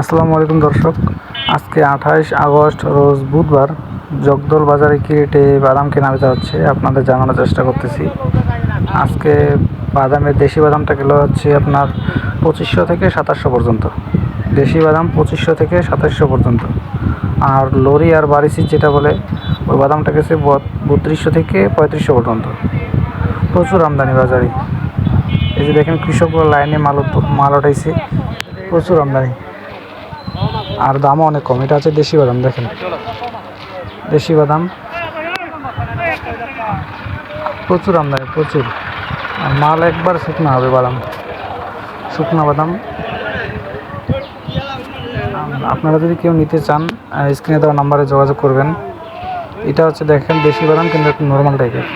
আসসালামু আলাইকুম দর্শক। আজকে আঠাইশ আগস্ট, রোজ বুধবার জগদল বাজারে কি রেটে বাদাম কেনা বেচা হচ্ছে আপনাদের জানানোর চেষ্টা করতেছি। আজকে বাদামের দেশি বাদামটা কিলো হচ্ছে আপনার পঁচিশশো থেকে সাতাশশো পর্যন্ত। দেশি বাদাম পঁচিশশো থেকে সাতাশশো পর্যন্ত। আর লরি আর বারিসি যেটা বলে, ওই বাদামটা গেছে বত্রিশশো থেকে পঁয়ত্রিশশো পর্যন্ত। প্রচুর আমদানি বাজারে। এই যে দেখেন কৃষকরা লাইনে মাল মাল উঠাইছে। প্রচুর আমদানি। আর দামও অনেক কম। এটা আছে দেশি বাদাম, দেখেন। দেশি বাদাম। প্রচুর আমদানি, প্রচুর। আর মাল একবার শুকনো হবে বাদাম। শুকনো বাদাম। আপনারা যদি কেউ নিতে চান স্ক্রিনে দেওয়া নাম্বারে যোগাযোগ করবেন। এটা হচ্ছে দেখেন, দেশি বাদাম কিন্তু একটু নর্মাল টাইপের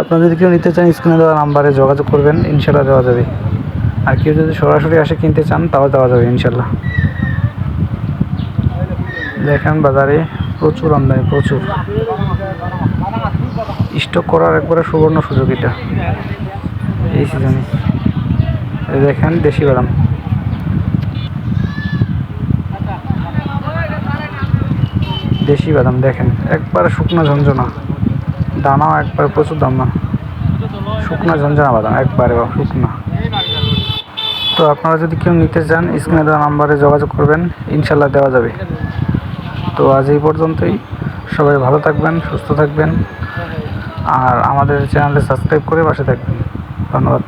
আপনারা যদি কেউ নিতে চান, স্ক্রিনে দেওয়া নাম্বারে যোগাযোগ করবেন ইনশাল্লাহ দেওয়া যাবে। আর কেউ যদি সরাসরি আসে কিনতে চান, তাও দেওয়া যাবে ইনশাল্লাহ। দেখেন বাজারে প্রচুর আমদানি, প্রচুর। স্টক করার একবারে সুবর্ণ সুযোগ এটা। এই সিজনে দেখেন দেশি বাদাম। দেশি বাদাম দেখেন, একবারে শুকনো ঝঞ্ঝনা দানাও একবারে প্রচুর দাম না। শুকনো ঝঞ্ঝনা বাদাম, একবারে শুকনো। তো আপনারা যদি কেউ নিতে চান, স্ক্রিনে দেওয়া নাম্বারে যোগাযোগ করবেন, ইনশাল্লাহ দেওয়া যাবে। তো আজ এই পর্যন্তই। সবাই ভালো থাকবেন, সুস্থ থাকবেন, আর আমাদের চ্যানেলে সাবস্ক্রাইব করে পাশে থাকবেন। ধন্যবাদ।